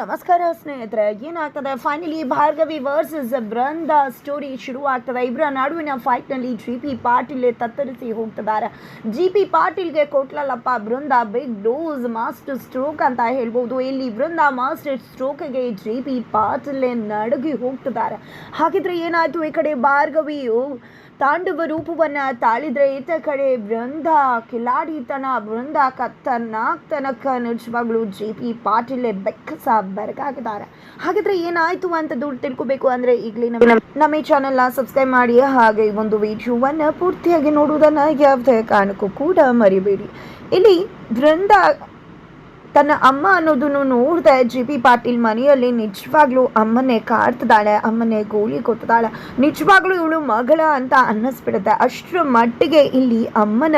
ನಮಸ್ಕಾರ ಸ್ನೇಹಿತರೆ, ಏನಾಗ್ತದೆ? Finally Bhargavi versus Brinda story ಶುರುವಾಗ್ತದೆ. ಇಬ್ಬರ ನಡುವಿನ ಫೈಟ್ನಲ್ಲಿ ಜಿ ಪಿ ಪಾಟೀಲ್ ತತ್ತರಿಸಿ ಹೋಗ್ತಿದ್ದಾರೆ. ಜಿ ಪಿ ಪಾಟೀಲ್ಗೆ ಕೊಟ್ಲಲ್ಲಪ್ಪ Brinda big dose master stroke ಅಂತ ಹೇಳ್ಬೋದು. ಇಲ್ಲಿ ಬೃಂದ ಮಾಸ್ಟರ್ ಸ್ಟ್ರೋಕ್ಗೆ ಜಿ ಪಿ ಪಾಟೀಲ್ ನಡುಗಿ ಹೋಗ್ತಿದ್ದಾರೆ. ಹಾಗಿದ್ರೆ ಏನಾಯಿತು ಈ ಕಡೆ ಭಾರ್ಗವಿಯು? ತಾಂಡವ ರೂಪವನ್ನ ತಾಳಿದ್ರೆ ಈತ ಕಡೆ ಬೃಂದ ಕಿಲಾಡಿತನ ಬೃಂದ ಕತ್ತನಾಗ್ ತನಕ ನಿಜವಾಗ್ಲು ಜಿ ಪಿ ಪಾಟೀಲ್ ಬೆಕ್ಕಸ ಬೆರಗಾಗಿದ್ದಾರೆ. ಹಾಗಿದ್ರೆ ಏನಾಯ್ತು ಅಂತ ದುಡ್ಡು ತಿಳ್ಕೊಬೇಕು ಅಂದ್ರೆ ಈಗಲೇ ನಮ್ಮ ನಮ್ಮ ಈ ಚಾನೆಲ್ ಸಬ್ಸ್ಕ್ರೈಬ್ ಮಾಡಿ, ಹಾಗೆ ಈ ಒಂದು ವಿಡಿಯೋವನ್ನ ಪೂರ್ತಿಯಾಗಿ ನೋಡುವುದನ್ನ ಯಾವುದೇ ಕಾರಣಕ್ಕೂ ಕೂಡ ಮರಿಬೇಡಿ. ಇಲ್ಲಿ ಬೃಂದ ತನ್ನ ಅಮ್ಮ ಅನ್ನೋದನ್ನು ನೋಡ್ದೆ ಜಿ ಬಿ ಪಾಟೀಲ್ ಮನೆಯಲ್ಲಿ ನಿಜವಾಗ್ಲೂ ಅಮ್ಮನೇ ಕಾಡ್ತಿದ್ದಾಳೆ ಅಮ್ಮನೇ ಗೋಲಿ ಕೊಟ್ಟಿದ್ದಾಳೆ ನಿಜವಾಗ್ಲೂ ಇವಳು ಮಗಳ ಅಂತ ಅನ್ನಿಸ್ಬಿಡುತ್ತೆ. ಅಷ್ಟರ ಮಟ್ಟಿಗೆ ಇಲ್ಲಿ ಅಮ್ಮನ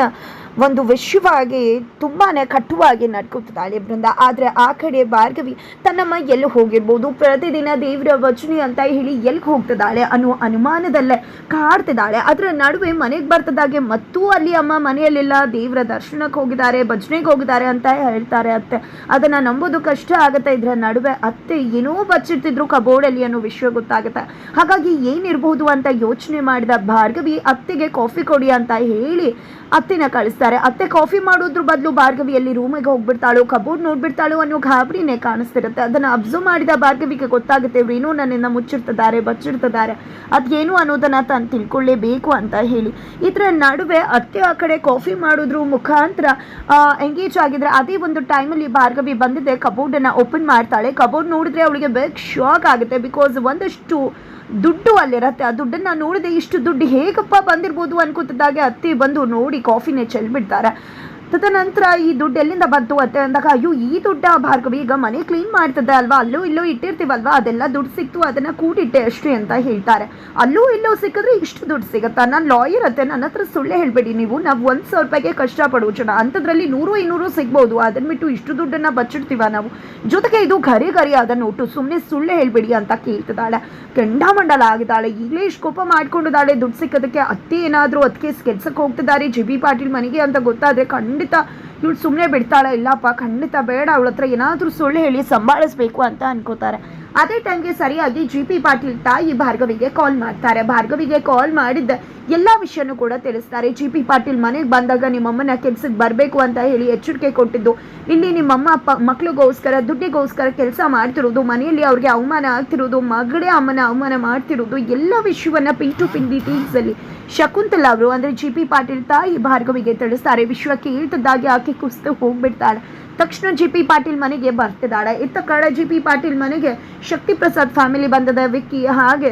ಒಂದು ವಿಷಯವಾಗಿ ತುಂಬಾ ಕಟುವಾಗಿ ನಡ್ಕೊತಿದ್ದಾಳೆ ಬೃಂದ. ಆದರೆ ಆ ಕಡೆ ಭಾರ್ಗವಿ ತನ್ನಮ್ಮ ಎಲ್ಲಿ ಹೋಗಿರ್ಬೋದು? ಪ್ರತಿದಿನ ದೇವರ ವಚನಿ ಅಂತ ಹೇಳಿ ಎಲ್ಲಿಗೆ ಹೋಗ್ತಿದ್ದಾಳೆ ಅನ್ನೋ ಅನುಮಾನದಲ್ಲೇ ಕಾಡ್ತಿದ್ದಾಳೆ. ಅದರ ನಡುವೆ ಮನೆಗೆ ಬರ್ತದಾಗೆ ಮತ್ತೂ ಅಲ್ಲಿ ಅಮ್ಮ ಮನೆಯಲ್ಲೆಲ್ಲ. ದೇವರ ದರ್ಶನಕ್ಕೆ ಹೋಗಿದ್ದಾರೆ, ಭಜನೆಗೆ ಹೋಗಿದ್ದಾರೆ ಅಂತ ಹೇಳ್ತಾರೆ ಅತ್ತೆ. ಅದನ್ನ ನಂಬೋದು ಕಷ್ಟ ಆಗುತ್ತೆ. ಇದರ ನಡುವೆ ಅತ್ತೆ ಏನೋ ಬಚ್ಚಿಡ್ತಿದ್ರು ಕಬೋರ್ಡಲ್ಲಿ ಅನ್ನೋ ವಿಷಯ ಗೊತ್ತಾಗುತ್ತೆ. ಹಾಗಾಗಿ ಏನಿರ್ಬೋದು ಅಂತ ಯೋಚನೆ ಮಾಡಿದ ಭಾರ್ಗವಿ ಅತ್ತೆಗೆ ಕಾಫಿ ಕೊಡಿ ಅಂತ ಹೇಳಿ ಅತ್ತೆನ ಕಳಿಸ್ತಾರೆ ಅತ್ತೆ ಕಾಫಿ ಮಾಡೋದ್ರ ಬದಲು ಭಾರ್ಗವಿಯಲ್ಲಿ ರೂಮಿಗೆ ಹೋಗ್ಬಿಡ್ತಾಳೋ. ಕಬೋರ್ಡ್ ನೋಡ್ಬಿಡ್ತಾಳೋ ಅನ್ನೋ ಗಾಬರಿನೇ ಕಾಣಿಸ್ತಿರುತ್ತೆ. ಅದನ್ನ ಅಬ್ಸರ್ವ್ ಮಾಡಿದ ಭಾರ್ಗವಿಗೆ ಗೊತ್ತಾಗುತ್ತೆ ಇವ್ರೇನೋ ಮುಚ್ಚಿರ್ತಿದ್ದಾರೆ ಮುಚ್ಚಿಡ್ತಿದ್ದಾರೆ, ಬಚ್ಚಿಡ್ತಿದ್ದಾರೆ. ಅದೇನು ಅನ್ನೋದನ್ನ ತಾನು ತಿಳ್ಕೊಳ್ಳೇಬೇಕು ಅಂತ ಹೇಳಿ. ಇದರ ನಡುವೆ ಅತ್ತೆ ಆ ಕಡೆ ಕಾಫಿ ಮಾಡೋದ್ರ ಮುಖಾಂತರ ಎಂಗೇಜ್ ಆಗಿದ್ರೆ ಅದೇ ಒಂದು ಟೈಮಲ್ಲಿ ಭಾರ್ಗವಿ ಬಂದಿದೆ. ಕಬೋರ್ಡನ್ನು ಓಪನ್ ಮಾಡ್ತಾಳೆ. ಕಬೋರ್ಡ್ ನೋಡಿದ್ರೆ ಅವಳಿಗೆ ಬೇಗ ಶಾಕ್ ಆಗುತ್ತೆ ಬಿಕಾಸ್ ಒಂದಷ್ಟು ದುಡ್ಡು ಅಲ್ಲಿರತ್ತೆ. ಆ ದುಡ್ಡನ್ನ ನೋಡಿದೆ ಇಷ್ಟು ದುಡ್ಡು ಹೇಗಪ್ಪ ಬಂದಿರ್ಬೋದು ಅನ್ಕೋತಿದ್ದಾಗೆ ಅತ್ತಿ ಬಂದು ನೋಡಿ ಕಾಫಿನೇ ಚೆಲ್ಬಿಡ್ತಾರೆ. ತದನಂತರ ಈ ದುಡ್ಡು ಎಲ್ಲಿಂದ ಬಂತು ಅಂತ ಅಂದಾಗ, ಅಯ್ಯೋ, ಈ ದುಡ್ಡ ಭಾರ್ಗವಿ? ಈಗ ಮನೆ ಕ್ಲೀನ್ ಮಾಡ್ತಿದ್ದೆ ಅಲ್ವಾ? ಅಲ್ಲೂ ಇಲ್ಲೂ ಇಟ್ಟಿರ್ತೀವಲ್ವಾ? ಅದೆಲ್ಲ ದುಡ್ಡು ಸಿಕ್ತು, ಅದನ್ನ ಕೂಡಿಟ್ಟೆ ಅಷ್ಟೇ ಅಂತ ಹೇಳ್ತಾರೆ. ಅಲ್ಲೂ ಇಲ್ಲೂ ಸಿಕ್ಕಿದ್ರೆ ಇಷ್ಟು ದುಡ್ಡು ಸಿಗುತ್ತಾ? ನಾನು ಲಾಯರ್ ಅತ್ತೆ, ನನ್ನ ಹತ್ರ ಸುಳ್ಳೆ ಹೇಳ್ಬೇಡಿ ನೀವು. ನಾವು ಒಂದು ಸಾವಿರ ರೂಪಾಯಿಗೆ ಕಷ್ಟಪಡುವ ಜನ. ಅಂಥದ್ರಲ್ಲಿ ನೂರು ಇನ್ನೂರು ಸಿಗ್ಬೋದು. ಅದನ್ನ ಬಿಟ್ಟು ಇಷ್ಟು ದುಡ್ಡನ್ನ ಬಚ್ಚಿಡ್ತೀವ ನಾವು? ಜೊತೆಗೆ ಇದು ಗರಿ ಗರಿ ಆದ ನೋಟು. ಸುಮ್ಮನೆ ಸುಳ್ಳೆ ಹೇಳ್ಬೇಡಿ ಅಂತ ಕೇಳ್ತಿದ್ದಾಳೆ. ಕೆಂಡಾಮಂಡಲ ಆಗಿದ್ದಾಳೆ. ಈಗಲೇ ಇಷ್ಟು ಕೋಪ ಮಾಡ್ಕೊಂಡಿದ್ದಾಳೆ ದುಡ್ಡು ಸಿಕ್ಕೋದಕ್ಕೆ ಅತ್ತೆ ಏನಾದರೂ ಅದಕ್ಕೆ ಕೆಲ್ಸಕ್ಕೆ ಹೋಗ್ತಿದ್ದಾರೆ. ಜಿ ಬಿ ಪಾಟೀಲ್ ಮನೆಗೆ ಅಂತ ಗೊತ್ತಾದರೆ ಖಂಡಿತ ಇವಳು ಸುಮ್ಮನೆ ಬಿಡ್ತಾಳೆ. ಇಲ್ಲಪ್ಪ ಖಂಡಿತ ಬೇಡ. ಅವಳ ಹತ್ರ ಏನಾದರೂ ಸುಳ್ಳು ಹೇಳಿ ಸಂಭಾಳಿಸ್ಬೇಕು ಅಂತ ಅನ್ಕೋತಾರೆ. ಅದೇ ಟೈಮ್ಗೆ ಸರಿಯಾಗಿ ಜಿ ಪಿ ಪಾಟೀಲ್ ತಾಯಿ ಭಾರ್ಗವಿಗೆ ಕಾಲ್ ಮಾಡ್ತಾರೆ. ಭಾರ್ಗವಿಗೆ ಕಾಲ್ ಮಾಡಿದ್ದ ಎಲ್ಲ ವಿಷಯನೂ ಕೂಡ ತಿಳಿಸ್ತಾರೆ. ಜಿ ಪಿ ಪಾಟೀಲ್ ಮನೆಗೆ ಬಂದಾಗ ನಿಮ್ಮಮ್ಮನ ಕೆಲ್ಸಕ್ಕೆ ಬರಬೇಕು ಅಂತ ಹೇಳಿ ಎಚ್ಚರಿಕೆ ಕೊಟ್ಟಿದ್ದು. ಇಲ್ಲಿ ನಿಮ್ಮಮ್ಮ ಅಪ್ಪ ಮಕ್ಳಿಗೋಸ್ಕರ, ದುಡ್ಡಿಗೋಸ್ಕರ ಕೆಲಸ ಮಾಡ್ತಿರೋದು, ಮನೆಯಲ್ಲಿ ಅವ್ರಿಗೆ ಅವಮಾನ ಆಗ್ತಿರೋದು, ಮಗಳೇ ಅಮ್ಮನ ಅವಮಾನ ಮಾಡ್ತಿರೋದು, ಎಲ್ಲ ವಿಷಯವನ್ನು ಪಿನ್ ಟು ಪಿನ್ ಡೀಟೇಲ್ಸ್ ಅಲ್ಲಿ ಶಕುಂತಲಾ ಅವರು, ಅಂದರೆ ಜಿ ಪಿ ಪಾಟೀಲ್ ತಾಯಿ ಭಾರ್ಗವಿಗೆ ತಿಳಿಸ್ತಾರೆ. ವಿಶ್ವಕ್ಕೆ ಇಳಿದಾಗಿ ಆಕೆ ಕುಸ್ತು ಹೋಗ್ಬಿಡ್ತಾಳೆ. ತಕ್ಷಣ ಜಿ ಪಿ ಪಾಟೀಲ್ ಮನೆಗೆ ಬರ್ತಿದ್ದಾಳೆ. ಇತ್ತ ಕಡೆ ಜಿ ಪಿ ಪಾಟೀಲ್ ಮನೆಗೆ ಶಕ್ತಿ ಪ್ರಸಾದ್ ಫ್ಯಾಮಿಲಿ ಬಂದದ, ವಿಕ್ಕಿ ಹಾಗೆ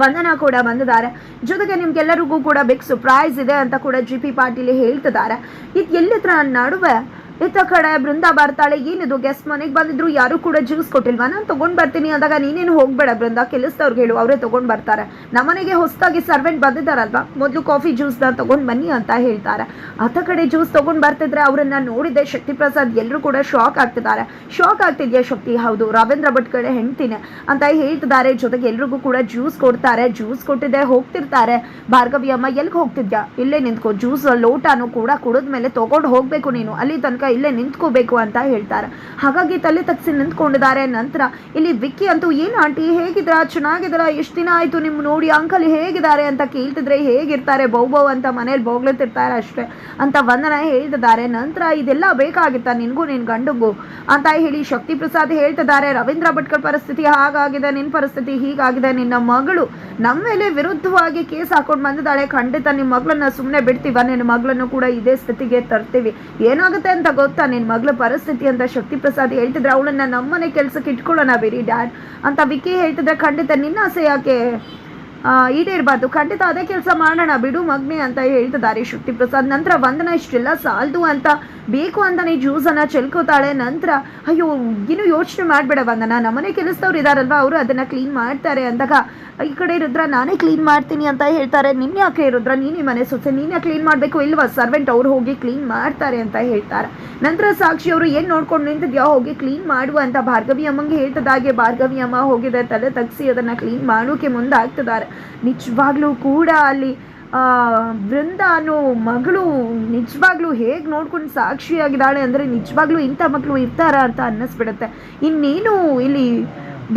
ವಂದನಾ ಕೂಡ ಬಂದಿದ್ದಾರೆ. ಜೊತೆಗೆ ನಿಮ್ಗೆಲ್ಲರಿಗೂ ಕೂಡ ಬಿಗ್ ಸರ್ಪ್ರೈಸ್ ಇದೆ ಅಂತ ಕೂಡ ಜಿ ಪಿ ಪಾಟೀಲ್ ಹೇಳ್ತಿದ್ದಾರೆ. ಇದು ಎಲ್ಲಿತ್ರ ನಡುವೆ ಇತ್ತ ಕಡೆ ಬೃಂದ ಬರ್ತಾಳೆ, ಏನಿದು ಗೆಸ್ಟ್ ಮನೆಗೆ ಬಂದಿದ್ರು ಯಾರು ಕೂಡ ಜ್ಯೂಸ್ ಕೊಟ್ಟಿಲ್ವಾ? ನಾನು ತಗೊಂಡ್ ಬರ್ತೀನಿ ಅಂದಾಗ ನೀನೇನು ಹೋಗ್ಬೇಡ ಬೃಂದ ಕೆಲಸದವ್ರಿಗೆ ಹೇಳು, ಅವರೇ ತಗೊಂಡ್ ಬರ್ತಾರೆ. ನಮ್ಮನೆಗೆ ಹೊಸದಾಗಿ ಸರ್ವೆಂಟ್ ಬಂದಿದ್ದಾರಲ್ವಾ? ಮೊದಲು ಕಾಫಿ ಜ್ಯೂಸ್ನ ತಗೊಂಡ್ ಬನ್ನಿ ಅಂತ ಹೇಳ್ತಾರೆ. ಅತ್ತ ಕಡೆ ಜ್ಯೂಸ್ ತಗೊಂಡ್ ಬರ್ತಿದ್ರೆ ಅವರನ್ನು ನೋಡಿದೆ ಶಕ್ತಿ ಪ್ರಸಾದ್ ಎಲ್ಲರೂ ಕೂಡ ಶಾಕ್ ಆಗ್ತಿದ್ದಾರೆ. ಶಾಕ್ ಆಗ್ತಿದ್ಯಾ ಶಕ್ತಿ? ಹೌದು, ರಾವೇಂದ್ರ ಭಟ್ ಕಡೆ ಹೆಣ್ತೀನಿ ಅಂತ ಹೇಳ್ತಿದ್ದಾರೆ. ಜೊತೆಗೆ ಎಲ್ರಿಗೂ ಕೂಡ ಜ್ಯೂಸ್ ಕೊಡ್ತಾರೆ ಜ್ಯೂಸ್ ಕೊಟ್ಟಿದ್ದೆ ಹೋಗ್ತಿರ್ತಾರೆ. ಭಾರ್ಗವಿ ಅಮ್ಮ ಎಲ್ಲಿಗೆ ಹೋಗ್ತಿದ್ಯಾ? ಇಲ್ಲೇ ನಿಂತ್ಕೊ ಜ್ಯೂಸ್ ಲೋಟನೂ ಕೂಡ ಕುಡಿದ್ಮೇಲೆ ತಗೊಂಡು ಹೋಗಬೇಕು ನೀನು. ಅಲ್ಲಿ ತನಕ ಇಲ್ಲೇ ನಿಂತ್ಕೋಬೇಕು ಅಂತ ಹೇಳ್ತಾರೆ. ಹಾಗಾಗಿ ತಲೆ ತಗ್ಸಿ ನಿಂತ್ಕೊಂಡಿದ್ದಾರೆ. ನಂತರ ಇಲ್ಲಿ ವಿಕ್ಕಿ ಅಂತೂ, ಏನು ಆಂಟಿ ಹೇಗಿದ್ರ ಚೆನ್ನಾಗಿದ್ರ ಎಷ್ಟು ದಿನ ಆಯ್ತು? ನಿಮ್ ನೋಡಿ ಅಂಕಲ್ ಹೇಗಿದ್ದಾರೆ ಅಂತ ಕೇಳ್ತಿದ್ರೆ ಹೇಗಿರ್ತಾರೆ? ಬೌ ಬೌ ಅಂತ ಮನೇಲಿ ಬೋಗ್ಲತ್ತಿರ್ತಾರೆ ಅಷ್ಟೇ ಅಂತ ವಂದನ ಹೇಳ್ತಿದ್ದಾರೆ. ನಂತರ, ಇದೆಲ್ಲ ಬೇಕಾಗಿತ್ತ? ನಿನ್ಗೂ ನಿನ್ ಗಂಡಗೂ? ಅಂತ ಹೇಳಿ ಶಕ್ತಿ ಪ್ರಸಾದ್ ಹೇಳ್ತಿದ್ದಾರೆ. ರವೀಂದ್ರ ಭಟ್ಕರ್ ಪರಿಸ್ಥಿತಿ ಹಾಗಾಗಿದೆ. ನಿನ್ ಪರಿಸ್ಥಿತಿ ಹೀಗಾಗಿದೆ. ನಿನ್ನ ಮಗಳು ನಮ್ಮ ಮೇಲೆ ವಿರುದ್ಧವಾಗಿ ಕೇಸ್ ಹಾಕೊಂಡು ಬಂದಿದ್ದಾಳೆ. ಖಂಡಿತ ನಿಮ್ಮ ಮಗಳನ್ನ ಸುಮ್ಮನೆ ಬಿಡ್ತೀವ. ನಿನ್ನ ಮಗಳನ್ನು ಕೂಡ ಇದೇ ಸ್ಥಿತಿಗೆ ತರ್ತೀವಿ. ಏನಾಗುತ್ತೆ ಅಂತ ಗೊತ್ತಾ? ನಿನ್ನ ಮಗಳ ಪರಿಸ್ಥಿತಿ ಅಂತ ಶಕ್ತಿ ಪ್ರಸಾದ್ ಹೇಳ್ತಿದ್ರೆ ಅವಳನ್ನ ನಮ್ಮನೆ ಕೆಲ್ಸಕ್ಕೆ ಇಟ್ಕೊಳ್ಳೋಣ ಬೇರಿ ಡ್ಯಾಡ್. ಅಂತ ವಿಕಿ ಹೇಳ್ತಿದ್ರೆ ಖಂಡಿತ ನಿನ್ನ ಆಸೆ ಯಾಕೆ? ಈಡೇರ್ಬಾರ್ದು ಖಂಡಿತ ಅದೇ ಕೆಲಸ ಮಾಡೋಣ. ಬಿಡು ಮಗ್ನೆ ಅಂತ ಹೇಳ್ತಿದ್ದಾರೆ ಶುಟ್ಟಿ ಪ್ರಸಾದ್. ನಂತರ ವಂದನ ಇಷ್ಟೆಲ್ಲ ಸಾಲದು ಅಂತ. ಬೇಕು ಅಂತಾನೆ ಜ್ಯೂಸನ್ನು ಚೆಲ್ಕೋತಾಳೆ. ನಂತರ, ಅಯ್ಯೋ, ಇನ್ನು ಯೋಚನೆ ಮಾಡಬೇಡ ವಂದನ. ನಮ್ಮನೆ ಕೆಲಸದವ್ರು ಇದಾರಲ್ವಾ? ಅವರು ಅದನ್ನ ಕ್ಲೀನ್ ಮಾಡ್ತಾರೆ ಅಂದಾಗ, ಈ ಕಡೆ ರುದ್ರ, ನಾನೇ ಕ್ಲೀನ್ ಮಾಡ್ತೀನಿ ಅಂತ ಹೇಳ್ತಾರೆ. ನಿನ್ನ ಯಾಕೆ ರುದ್ರ? ನೀನೇ ಮನೆ ಸೊಸೆ ನೀನೇ ಕ್ಲೀನ್ ಮಾಡಬೇಕು? ಇಲ್ವಾ? ಸರ್ವೆಂಟ್ ಅವ್ರು ಹೋಗಿ ಕ್ಲೀನ್ ಮಾಡ್ತಾರೆ ಅಂತ ಹೇಳ್ತಾರೆ. ನಂತರ ಸಾಕ್ಷಿ ಅವರು ಏನು ನೋಡ್ಕೊಂಡು ನಿಂತಿದ್ಯಾ ಹೋಗಿ ಕ್ಲೀನ್ ಮಾಡುವ ಅಂತ ಭಾರ್ಗವಿ ಅಮ್ಮಂಗೆ ಹೇಳ್ತದಾಗೆ ಭಾರ್ಗವಿ ಅಮ್ಮ ಹೋಗಿದೆ. ತಲೆ ತಗ್ಸಿ ಅದನ್ನ ಕ್ಲೀನ್ ಮಾಡೋಕೆ ಮುಂದಾಗ್ತಿದ್ದಾರೆ. ನಿಜವಾಗ್ಲೂ ಕೂಡ ಅಲ್ಲಿ ವೃಂದ ಅನ್ನೋ ಮಗಳು ನಿಜವಾಗ್ಲೂ ಹೇಗೆ ನೋಡ್ಕೊಂಡು ಸಾಕ್ಷಿಯಾಗಿದ್ದಾಳೆ ಅಂದರೆ ನಿಜವಾಗ್ಲೂ ಇಂಥ ಮಕ್ಕಳು ಇರ್ತಾರ ಅಂತ ಅನ್ನಿಸ್ಬಿಡುತ್ತೆ. ಇನ್ನೇನು ಇಲ್ಲಿ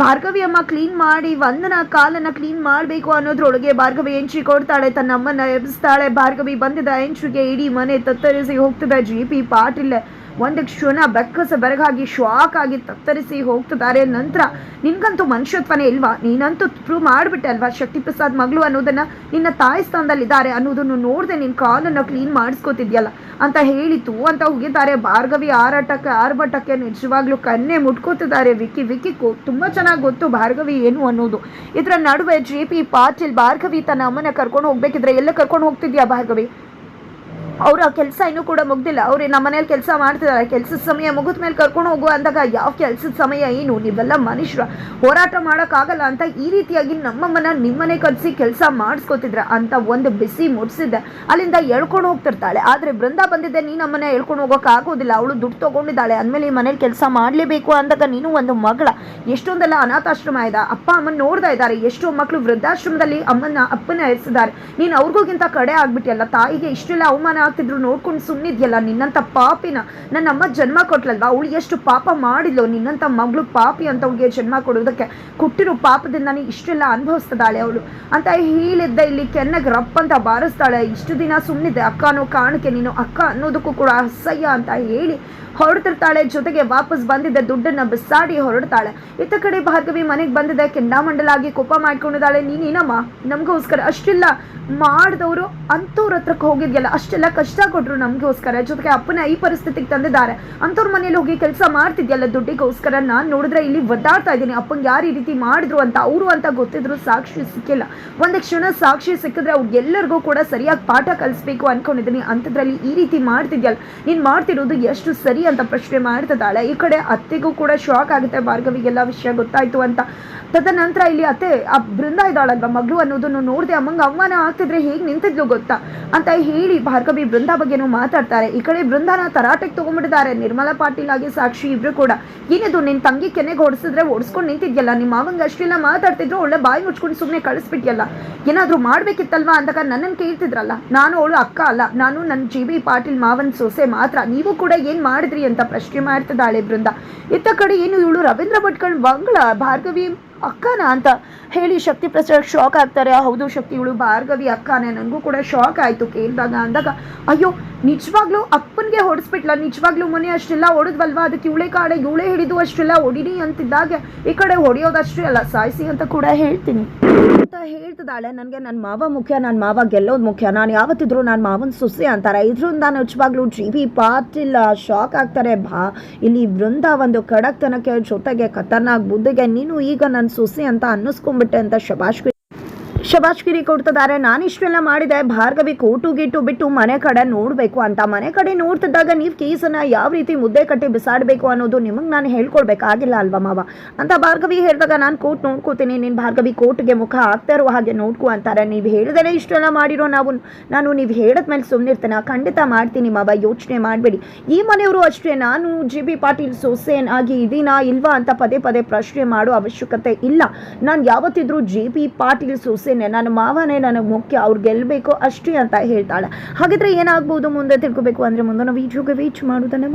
ಭಾರ್ಗವಿ ಅಮ್ಮ ಕ್ಲೀನ್ ಮಾಡಿ ವಂದನ ಕಾಲನ್ನು ಕ್ಲೀನ್ ಮಾಡಬೇಕು ಅನ್ನೋದ್ರೊಳಗೆ ಭಾರ್ಗವಿ ಎಂಟ್ರಿ ಕೊಡ್ತಾಳೆ ತನ್ನ ಅಮ್ಮನ ಎಬ್ಸ್ತಾಳೆ. ಭಾರ್ಗವಿ ಬಂದಿದ್ದ ಎಂಟ್ರಿಗೆ ಇಡೀ ಮನೆ ತತ್ತರಿಸಿ ಹೋಗ್ತದೆ. ಜಿ ಪಿ ಪಾಟೀಲ್ ಒಂದು ಕ್ಷಣ ಬೆಕ್ಕಸ ಬೆರಗಾಗಿ ಶ್ವಾಕ್ ಆಗಿ ತತ್ತರಿಸಿ ಹೋಗ್ತಿದ್ದಾರೆ. ನಂತರ, ನಿನ್ಗಂತೂ ಮನುಷ್ಯತ್ವನೇ ಇಲ್ವಾ? ನೀನಂತೂ ಪ್ರೂವ್ ಮಾಡಿಬಿಟ್ಟೆ ಅಲ್ವಾ? ಶಕ್ತಿ ಪ್ರಸಾದ್ ಮಗಳು ಅನ್ನೋದನ್ನ ನಿನ್ನ ತಾಯಿ ಸ್ಥಾನದಲ್ಲಿದ್ದಾರೆ ಅನ್ನೋದನ್ನು ನೋಡದೆ ನಿನ್ನ ಕಾಲನ್ನು ಕ್ಲೀನ್ ಮಾಡಿಸ್ಕೋತಿದ್ಯಲ್ಲ? ಅಂತ ಹೇಳಿತು ಅಂತ ಹೋಗಿದ್ದಾರೆ ಭಾರ್ಗವಿ ಆರಾಟಕ್ಕೆ, ಆರ್ಭಟಕ್ಕೆ ನಿಜವಾಗ್ಲೂ ಕನ್ನೆ ಮುಟ್ಕೋತಿದ್ದಾರೆ. ವಿಕ್ಕಿ ವಿಕ್ಕಿ ತುಂಬ ಚೆನ್ನಾಗಿ ಗೊತ್ತು ಭಾರ್ಗವಿ ಏನು ಅನ್ನೋದು. ಇದರ ನಡುವೆ ಜೆ ಪಿ ಪಾಟೀಲ್, ಭಾರ್ಗವಿ ತನ್ನ ಅಮ್ಮನ ಕರ್ಕೊಂಡು ಹೋಗ್ಬೇಕಿದ್ರೆ ಎಲ್ಲ ಕರ್ಕೊಂಡು ಹೋಗ್ತಿದ್ಯಾ ಭಾರ್ಗವಿ? ಅವರ ಕೆಲಸ ಇನ್ನೂ ಕೂಡ ಮುಗ್ದಿಲ್ಲ. ಅವ್ರು ನಮ್ಮ ಮನೇಲಿ ಕೆಲಸ ಮಾಡ್ತಿದ್ದಾರೆ. ಕೆಲಸದ ಸಮಯ ಮುಗಿದ ಮೇಲೆ ಕರ್ಕೊಂಡು ಹೋಗು ಅಂದಾಗ ಯಾವ ಕೆಲಸದ ಸಮಯ ಏನು? ನೀವೆಲ್ಲ ಮನುಷ್ಯರ. ಹೋರಾಟ ಮಾಡೋಕ್ಕಾಗಲ್ಲ ಅಂತ ಈ ರೀತಿಯಾಗಿ ನಮ್ಮಮ್ಮನ ನಿಮ್ಮನೆ ಕರೆಸಿ ಕೆಲಸ ಮಾಡಿಸ್ಕೊತಿದ್ರ ಅಂತ ಒಂದು ಬಿಸಿ ಮುಟ್ಸಿದ್ದೆ. ಅಲ್ಲಿಂದ ಎಳ್ಕೊಂಡು ಹೋಗ್ತಿರ್ತಾಳೆ. ಆದರೆ ಬೃಂದ ಬಂದಿದ್ದೆ. ನೀನು ನಮ್ಮನೆ ಎಳ್ಕೊಂಡು ಹೋಗೋಕೆ ಆಗೋದಿಲ್ಲ. ಅವಳು ದುಡ್ಡು ತೊಗೊಂಡಿದ್ದಾಳೆ. ಅಂದಮೇಲೆ ಈ ಮನೇಲಿ ಕೆಲಸ ಮಾಡಲೇಬೇಕು ಅಂದಾಗ ನೀನು ಒಂದು ಮಗಳ. ಎಷ್ಟೊಂದೆಲ್ಲ ಅನಾಥಾಶ್ರಮ ಇದೆ. ಅಪ್ಪ, ಅಮ್ಮನ ನೋಡ್ತಾ ಇದ್ದಾರೆ. ಎಷ್ಟೋ ಮಕ್ಕಳು ವೃದ್ಧಾಶ್ರಮದಲ್ಲಿ ಅಮ್ಮನ ಅಪ್ಪನ ಹೆರಿಸಿದ್ದಾರೆ. ನೀನು ಅವ್ರಿಗೂಗಿಂತ ಕಡೆ ಆಗ್ಬಿಟ್ಟಿಯಲ್ಲ. ತಾಯಿಗೆ ಇಷ್ಟೆಲ್ಲ ಅವಮಾನ ಆಗ್ತಿದ್ರು ನೋಡ್ಕೊಂಡು ಸುಮ್ಮನಿದ್ಯಲ್ಲ ನಿನ್ನಂಥ ಪಾಪಿನ. ನನ್ನ ಅಮ್ಮ ಜನ್ಮ ಕೊಟ್ಲಲ್ವಾ? ಅವಳು ಎಷ್ಟು ಪಾಪ ಮಾಡಿದ್ಲು? ನಿನ್ನಂಥ ಮಗಳು ಪಾಪಿ ಅಂತ ಅವಳಿಗೆ ಜನ್ಮ ಕೊಡೋದಕ್ಕೆ ಕೊಟ್ಟಿರೋ ಪಾಪದಿಂದಾನೇ ಇಷ್ಟೆಲ್ಲ ಅನುಭವಿಸ್ತದಾಳೆ ಅವಳು. ಅಂತ ಹೇಳಿದ್ದ, ಇಲ್ಲಿ ಕೆನ್ನಗೆ ರಪ್ಪ ಅಂತ ಬಾರಿಸ್ತಾಳೆ. ಇಷ್ಟು ದಿನ ಸುಮ್ಮನಿದ್ದೆ ಅಕ್ಕನೋ ಕಾರಣಕ್ಕೆ ನೀನು ಅಕ್ಕ ಅನ್ನೋದಕ್ಕೂ ಕೂಡ ಅಸಹ್ಯ ಅಂತ ಹೇಳಿ ಹೊರಡ್ತಿರ್ತಾಳೆ. ಜೊತೆಗೆ ವಾಪಸ್ ಬಂದಿದ್ದ, ದುಡ್ಡನ್ನ ಬಿಸಾಡಿ ಹೊರಡ್ತಾಳೆ. ಇತ್ತ ಕಡೆ ಭಾರ್ಗವಿ ಮನೆಗೆ ಬಂದಿದ್ದೆ ಕೆಂಡಾಮಂಡಲಾಗಿ ಕೋಪ ಮಾಡ್ಕೊಂಡಿದ್ದಾಳೆ. ನೀನೇನಮ್ಮ? ನಮಗೋಸ್ಕರ ಅಷ್ಟೆಲ್ಲ ಮಾಡಿದವರು ಅಂಥವ್ರ ಹತ್ರಕ್ಕೆ ಹೋಗಿದ್ಯಲ್ಲ, ಅಷ್ಟೆಲ್ಲ ಕಷ್ಟ ಕೊಟ್ಟರು ನಮಗೋಸ್ಕರ. ಜೊತೆಗೆ ಅಪ್ಪನ ಈ ಪರಿಸ್ಥಿತಿಗೆ ತಂದಿದ್ದಾರೆ. ಅಂಥವ್ರ ಮನೇಲಿ ಹೋಗಿ ಕೆಲಸ ಮಾಡ್ತಿದ್ಯಲ್ಲ ದುಡ್ಡಿಗೋಸ್ಕರ? ನಾನು ನೋಡಿದ್ರೆ ಇಲ್ಲಿ ಒದ್ದಾಡ್ತಾ ಇದ್ದೀನಿ. ಅಪ್ಪಂಗೆ ಯಾರು ಈ ರೀತಿ ಮಾಡಿದ್ರು ಅಂತ, ಅವರು ಅಂತ ಗೊತ್ತಿದ್ರು ಸಾಕ್ಷಿ ಸಿಕ್ಕಿಲ್ಲ. ಒಂದು ಕ್ಷಣ ಸಾಕ್ಷಿ ಸಿಕ್ಕಿದ್ರೆ ಅವ್ರಿಗೆಲ್ಲರಿಗೂ ಕೂಡ ಸರಿಯಾಗಿ ಪಾಠ ಕಲಿಸ್ಬೇಕು ಅನ್ಕೊಂಡಿದ್ದೀನಿ. ಅಂಥದ್ರಲ್ಲಿ ಈ ರೀತಿ ಮಾಡ್ತಿದ್ಯಲ್ಲ, ನೀನು ಮಾಡ್ತಿರೋದು ಎಷ್ಟು ಸರಿ ಅಂತ ಪ್ರಶ್ನೆ ಮಾಡ್ತಿದ್ದಾಳೆ. ಈ ಕಡೆ ಅತ್ತೆಗೂ ಕೂಡ ಶಾಕ್ ಆಗುತ್ತೆ. ಭಾರ್ಗವಿಗೆಲ್ಲ ವಿಷಯ ಗೊತ್ತಾಯ್ತು ಅಂತ. ತದನಂತರ ಇಲ್ಲಿ ಅತ್ತೆ, ಆ ಬೃಂದ ಇದ್ದಾಳಲ್ವಾ ಮಗಳು ಅನ್ನೋದನ್ನು ನೋಡಿದೆ ಅಮ್ಮಂಗೆ ಅವಮಾನ ಆಗ್ತಿದ್ರೆ ಹೇಗೆ ನಿಂತಿದ್ಲು ಗೊತ್ತಾ? ಅಂತ ಹೇಳಿ ಭಾರ್ಗವಿ ಬೃಂದ ಬಗ್ಗೆನೂ ಮಾತಾಡ್ತಾರೆ. ಈ ಕಡೆ ಬೃಂದಾನ ತರಾಟೆಗೆ ತಗೊಂಡ್ಬಿಟ್ಟಿದ್ದಾರೆ. ನಿರ್ಮಲಾ ಪಾಟೀಲ್ ಆಗಿ ಸಾಕ್ಷಿ ಇಬ್ರು ಕೂಡ. ಏನಿದು ನಿನ್ನ ತಂಗಿ ಕೆನೆಗೆ ಓಡಿಸಿದ್ರೆ ಓಡಿಸ್ಕೊಂಡು ನಿಂತಿದ್ಯಲ್ಲ ನಿಮ್ಮ ಮಾವಂಗೆ ಅಷ್ಟೆಲ್ಲ ಮಾತಾಡ್ತಿದ್ರು, ಒಳ್ಳೆ ಬಾಯಿ ಮುಚ್ಕೊಂಡು ಸುಮ್ಮನೆ ಕಳಿಸ್ಬಿಟ್ಯಲ್ಲ. ಏನಾದರೂ ಮಾಡ್ಬೇಕಿತ್ತಲ್ವಾ ಅಂದಾಗ ನನ್ನನ್ನು ಕೇಳ್ತಿದ್ರಲ್ಲ. ನಾನು ಅವಳು ಅಕ್ಕ ಅಲ್ಲ. ನಾನು ನನ್ನ ಜಿ ಬಿ ಪಾಟೀಲ್ ಮಾವನ್ ಸೊಸೆ ಮಾತ್ರ. ನೀವು ಕೂಡ ಏನು ಮಾಡಿದ್ರಿ ಅಂತ ಪ್ರಶ್ನೆ ಮಾಡ್ತಿದ್ದಾಳೆ ಬೃಂದ. ಇತ್ತ ಕಡೆ ಏನು ಇವಳು ರವೀಂದ್ರ ಭಟ್ಕಳ್ ಬಂಗಳ ಭಾರ್ಗವಿ ಅಕ್ಕನ ಅಂತ ಹೇಳಿ ಶಕ್ತಿ ಪ್ರಸಾದ್ ಶಾಕ್ ಆಗ್ತಾರೆ. ಹೌದು ಶಕ್ತಿಗಳು ಭಾರ್ಗವಿ ಅಕ್ಕನೇ. ನನಗೂ ಕೂಡ ಶಾಕ್ ಆಯಿತು ಕೇಳಿದಾಗ ಅಂದಾಗ, ಅಯ್ಯೋ ನಿಜವಾಗ್ಲೂ ಅಪ್ಪನಿಗೆ ಹೊಡಿಸ್ಬಿಟ್ಲ. ನಿಜವಾಗ್ಲೂ ಮನೆ ಅಷ್ಟೆಲ್ಲ ಹೊಡೆದ್ವಲ್ವಾ ಅದಕ್ಕೆ ಇವಳೆ ಕಾಡೆ, ಇವಳೆ ಹಿಡಿದು ಅಷ್ಟೆಲ್ಲ ಹೊಡಿರಿ ಅಂತಿದ್ದಾಗ ಈ ಕಡೆ ಹೊಡೆಯೋದಷ್ಟೇ ಅಲ್ಲ, ಸಾಯಿಸಿ ಅಂತ ಕೂಡ ಹೇಳ್ತೀನಿ. ಅಂತ ಹೇಳ್ತಿದ್ದಾಳೆ ನನಗೆ ನನ್ನ ಮಾವ ಮುಖ್ಯ ನನ್ನ ಮಾವ ಗೆಲ್ಲೋದು ಮುಖ್ಯ. ನಾನು ಯಾವತ್ತಿದ್ರು ನನ್ನ ಮಾವನ ಸೊಸೆ ಅಂತಾರೆ. ಇದರಿಂದ ನಿಜವಾಗ್ಲೂ ಜಿ ಬಿ ಪಾಟೀಲ್ ಶಾಕ್ ಆಗ್ತಾರೆ. ಬಾ, ಇಲ್ಲಿ ಬೃಂದ ಒಂದು ಕಡಕ್ತನಕ್ಕೆ ಜೊತೆಗೆ ಖತರ್ನಾಕ್ ಬುದ್ಧಿಗೆ, ನೀನು ಈಗ ನನ್ನ ಸೊಸೆ ಅಂತ ಅನ್ನಿಸ್ಕೊಂಡ್ಬಿಟ್ಟೆ ಅಂತ ಶಬಾಷ್ ಶಬಾಷ್ಗಿರಿ ಕೊಡ್ತಿದ್ದಾರೆ. ನಾನು ಇಷ್ಟೆಲ್ಲ ಮಾಡಿದೆ. ಭಾರ್ಗವಿ ಕೋಟು ಗಿಟ್ಟು ಬಿಟ್ಟು ಮನೆ ಕಡೆ ನೋಡಬೇಕು ಅಂತ. ಮನೆ ಕಡೆ ನೋಡ್ತಿದ್ದಾಗ ನೀವು ಕೇಸನ್ನು ಯಾವ ರೀತಿ ಮುದ್ದೆ ಕಟ್ಟಿ ಬಿಸಾಡಬೇಕು ಅನ್ನೋದು ನಿಮಗೆ ನಾನು ಹೇಳ್ಕೊಡ್ಬೇಕಾಗಿಲ್ಲ ಅಲ್ವಾ ಮಾವ? ಅಂತ ಭಾರ್ಗವಿ ಹೇಳಿದಾಗ ನಾನು ಕೋರ್ಟ್ ನೋಡ್ಕೋತೀನಿ. ನೀನು ಭಾರ್ಗವಿ ಕೋರ್ಟ್ಗೆ ಮುಖ ಆಗ್ತಾ ಇರೋ ಹಾಗೆ ನೋಡ್ಕೊ ಅಂತಾರೆ. ನೀವು ಹೇಳಿದ್ರೆ ಇಷ್ಟೆಲ್ಲ ಮಾಡಿರೋ ನಾವು, ನಾನು ನೀವು ಹೇಳಿದ್ಮೇಲೆ ಸುಮ್ಮನಿರ್ತೇನೆ ಖಂಡಿತ ಮಾಡ್ತೀನಿ ಮಾವ. ಯೋಚನೆ ಮಾಡಬೇಡಿ. ಈ ಮನೆಯವರು ಅಷ್ಟೇ. ನಾನು ಜಿ ಬಿ ಪಾಟೀಲ್ ಸೊಸೇನ್ ಆಗಿ ಇದೀನಾ ಇಲ್ವಾ ಅಂತ ಪದೇ ಪದೇ ಪ್ರಶ್ನೆ ಮಾಡೋ ಅವಶ್ಯಕತೆ ಇಲ್ಲ. ನಾನು ಯಾವತ್ತಿದ್ರೂ ಜಿ ಪಿ ಪಾಟೀಲ್ ಸೊಸೆನೆ ನನ್ನ ಮಾವನೇ ನನಗೆ ಮುಖ್ಯ, ಅವ್ರು ಗೆಲ್ಲಬೇಕು ಅಷ್ಟೇ ಅಂತ ಹೇಳ್ತಾಳೆ. ಹಾಗಿದ್ರೆ ಏನಾಗ್ಬೋದು ಮುಂದೆ ತಿಳ್ಕೊಬೇಕು ಅಂದರೆ ಮುಂದೆ ನಾವು ವಿಡಿಯೋಗೆ ವೀಚ್ ಮಾಡೋದನ್ನ